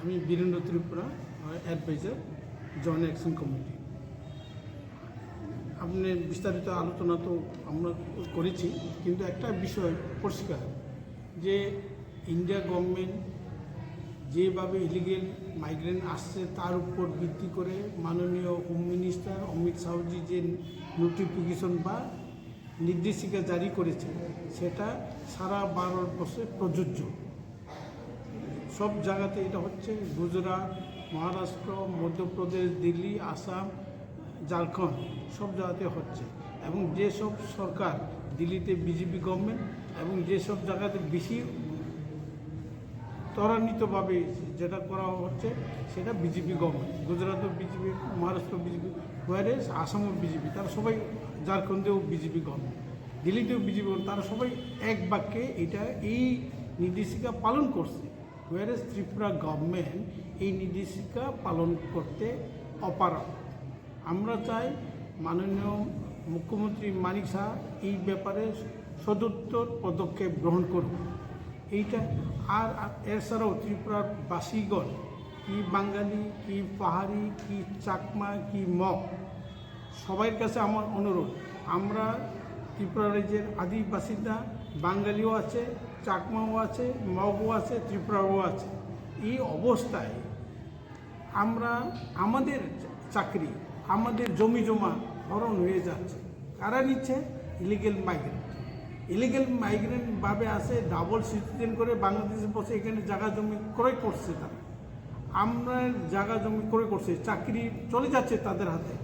আমি Birendra Tripura adviser joint action committee আপনি বিস্তারিত আলোচনা তো আমরা করেছি, কিন্তু একটা বিষয় পরিষ্কার, যে ইন্ডিয়া গভর্নমেন্ট যেভাবে ইলিগেল মাইগ্রেন্ট আসছে, তার উপর ভিত্তি করে মাননীয় হোম মিনিস্টার অমিত শাহজি যে নোটিফিকেশন বা নির্দেশিকা জারি করেছে, সেটা সারা ভারতবর্ষে প্রযোজ্য। সব জায়গাতে এটা হচ্ছে গুজরাট, মহারাষ্ট্র, মধ্যপ্রদেশ, দিল্লি, আসাম, ঝাড়খণ্ড, সব জায়গাতে হচ্ছে। এবং যেসব সরকার দিল্লিতে বিজেপি গভর্নমেন্ট এবং যেসব জায়গাতে বেশি ত্বরান্বিতভাবে যেটা করা হচ্ছে, সেটা বিজেপি গভর্নমেন্ট গুজরাটও বিজেপি মহারাষ্ট্র বিজেপি, ওয়ারে আসামও বিজেপি, তারা সবাই ঝাড়খণ্ডেও বিজেপি গভর্নমেন্ট দিল্লিতেও বিজেপি তারা সবাই এক বাক্যে এটা এই নির্দেশিকা পালন করছে। ওয়ারে ত্রিপুরা গভর্নমেন্ট এই নির্দেশিকা পালন করতে অপারগ। আমরা চাই মাননীয় মুখ্যমন্ত্রী মানিক শাহ এই ব্যাপারে সদুত্তর পদক্ষেপ গ্রহণ করুন এইটা আর এছাড়াও ত্রিপুরার বাসীগণ কি বাঙালি, কি পাহাড়ি, কি চাকমা, কি মগ সবার কাছে আমার অনুরোধ। আমরা ত্রিপুরা রাজ্যের আদি বাসিন্দা বাঙালিও আছে চাকমাও আছে মগও আছে, ত্রিপুরাও আছে। এই অবস্থায় আমরা, আমাদের চাকরি, আমাদের জমি জমা হরণ হয়ে যাচ্ছে। কারা নিচ্ছে? ইলিগেল মাইগ্রেন্ট ইলিগেল মাইগ্রেন্ট ভাবে আসে ডাবল সিটিজেন করে বাংলাদেশে বসে এখানে জায়গা জমি ক্রয় করছে তারা। আমরা জায়গা জমি ক্রয় করছে, চাকরি চলে যাচ্ছে তাদের হাতে।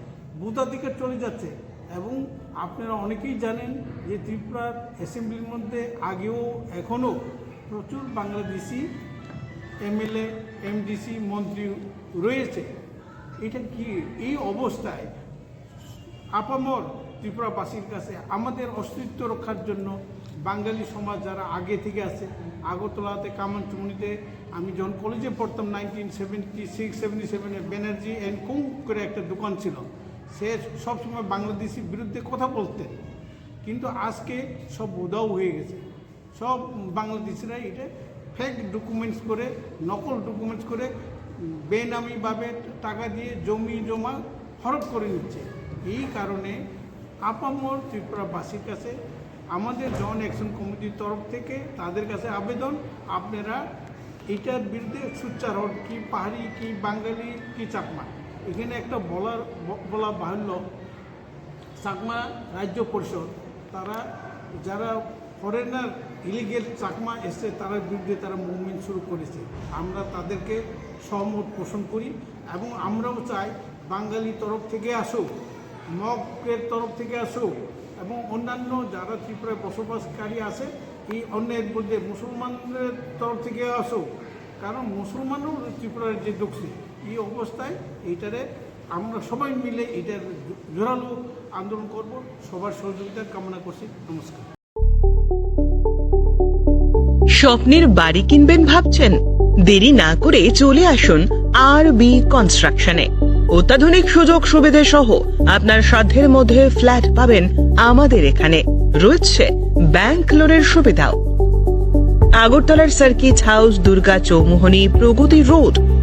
ভূতাধিকার চলে যাচ্ছে। এবং আপনারা অনেকেই জানেন যে ত্রিপুরার অ্যাসেম্বলির মধ্যে আগেও এখনও প্রচুর বাংলাদেশি এমএলএ, এমডিসি মন্ত্রী রয়েছে। এটা কি এই অবস্থায় আপামর ত্রিপুরাবাসীর কাছে আমাদের অস্তিত্ব রক্ষার জন্য বাঙালি সমাজ যারা আগে থেকে আছে, আগরতলাতে কামানচুমনিতে আমি যখন কলেজে পড়তাম নাইনটিন সেভেন্টি সিক্স সেভেন্টি সেভেনে ব্যানার্জি অ্যান্ড কুং করে একটা দোকান ছিল। সে সবসময় বাংলাদেশির বিরুদ্ধে কথা বলতেন। কিন্তু আজকে সব উদাও হয়ে গেছে। সব বাংলাদেশিরা এটা ফেক ডকুমেন্টস করে, নকল ডকুমেন্টস করে, বেনামিভাবে টাকা দিয়ে জমি জমা হরপ করে নিচ্ছে। এই কারণে আপামর ত্রিপুরাবাসীর কাছে, আমাদের জন অ্যাকশন কমিটির তরফ থেকে তাদের কাছে আবেদন, আপনারা এটার বিরুদ্ধে সুচ্চার হন, কি পাহাড়ি, কি বাঙালি, কি চাকমা। এখানে একটা বলার বলা বাহুল্য। চাকমা রাজ্য পরিষদ, তারা যারা ফরেনার ইলিগেল চাকমা এসছে, তার বিরুদ্ধে তারা মুভমেন্ট শুরু করেছে। আমরা তাদেরকে সহমত পোষণ করি এবং আমরাও চাই বাঙালি তরফ থেকে আসুক মগের তরফ থেকে আসুক এবং অন্যান্য যারা ত্রিপুরায় বসবাসকারী আছে, এই অন্যের মধ্যে মুসলমানদের তরফ থেকে আসুক। কারণ মুসলমানও ত্রিপুরার যে দক্ষিণ এই অবস্থায় এইটারে আমরা সবাই মিলে এটার জোরালো আন্দোলন করব। সবার সহযোগিতা কামনা করছি। নমস্কার। স্বপ্নের বাড়ি কিনবেন ভাবছেন? দেরি না করে চলে আসুন আর বি কনস্ট্রাকশনে অত্যাধুনিক সুযোগ সুবিধে সহ আপনার সাধ্যের মধ্যে ফ্ল্যাট পাবেন আমাদের এখানে। রয়েছে ব্যাংক লোনের সুবিধাও। আগরতলার circuit house, Durga Chowmuhani Pragati road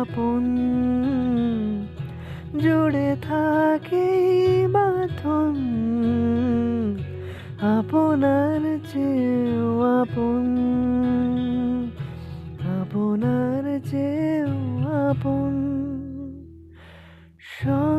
আপন। জুড়ে থাকে বাঁধন আপনার চেয়েও আপন। আপনার চেয়েও আপন। সব